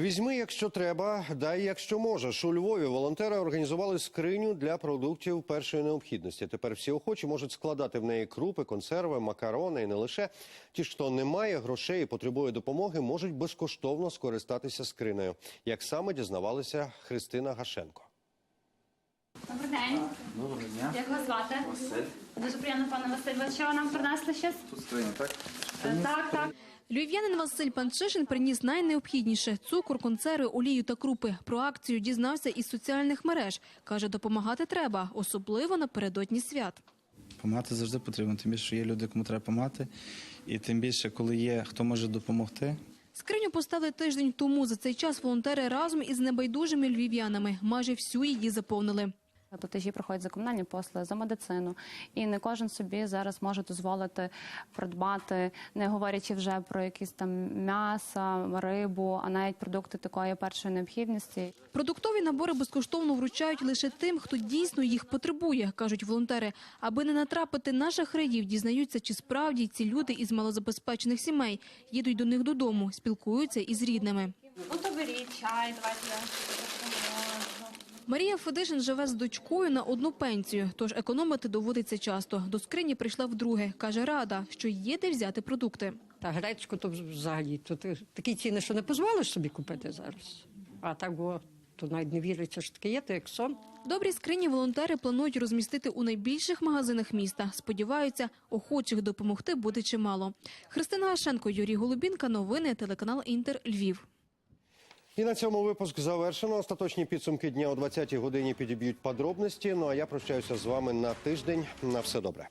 Візьми, якщо треба, дай, якщо можеш. У Львові волонтери організували скриню для продуктів першої необхідності. Тепер всі охочі можуть складати в неї крупи, консерви, макарони і не лише. Ті, хто не має грошей і потребує допомоги, можуть безкоштовно скористатися скринею. Як саме дізнавалася Христина Гашенко. Добрий день. Доброго дня. Як вас звати? Василь. Дуже приємно, пане Василь. Ви що нам принесли щось? Тут скриня, так? Так, так. Львів'янин Василь Панчишин приніс найнеобхідніше – цукор, консерви, олію та крупи. Про акцію дізнався із соціальних мереж. Каже, допомагати треба, особливо напередодні свят. Помагати завжди потрібно, тим більше що є люди, кому треба помагати. І тим більше, коли є хто може допомогти. Скриню поставили тиждень тому. За цей час волонтери разом із небайдужими львів'янами майже всю її заповнили. Платежі проходять за комунальні послуги, за медицину, і не кожен собі зараз може дозволити придбати, не говорячи вже про якісь там м'ясо, рибу, а навіть продукти такої першої необхідності. Продуктові набори безкоштовно вручають лише тим, хто дійсно їх потребує, кажуть волонтери. Аби не натрапити на шахраїв, дізнаються, чи справді ці люди із малозабезпечених сімей їдуть до них додому, спілкуються із рідними. Ну то беріть чай, давайте. Марія Федишин живе з дочкою на одну пенсію, тож економити доводиться часто. До скрині прийшла вдруге. Каже, рада, що є де взяти продукти. Та гречку то взагалі то ти- такі ціни, що не дозволиш собі купити зараз. А так було, то навіть не віриться, що таке є, то як сон. Добрі скрині волонтери планують розмістити у найбільших магазинах міста. Сподіваються, охочих допомогти буде чимало. Христина Гашенко, Юрій Голубінка. Новини телеканал Інтер Львів. І на цьому випуск завершено. Остаточні підсумки дня о 20-й годині підіб'ють подробності. Ну а я прощаюся з вами на тиждень. На все добре.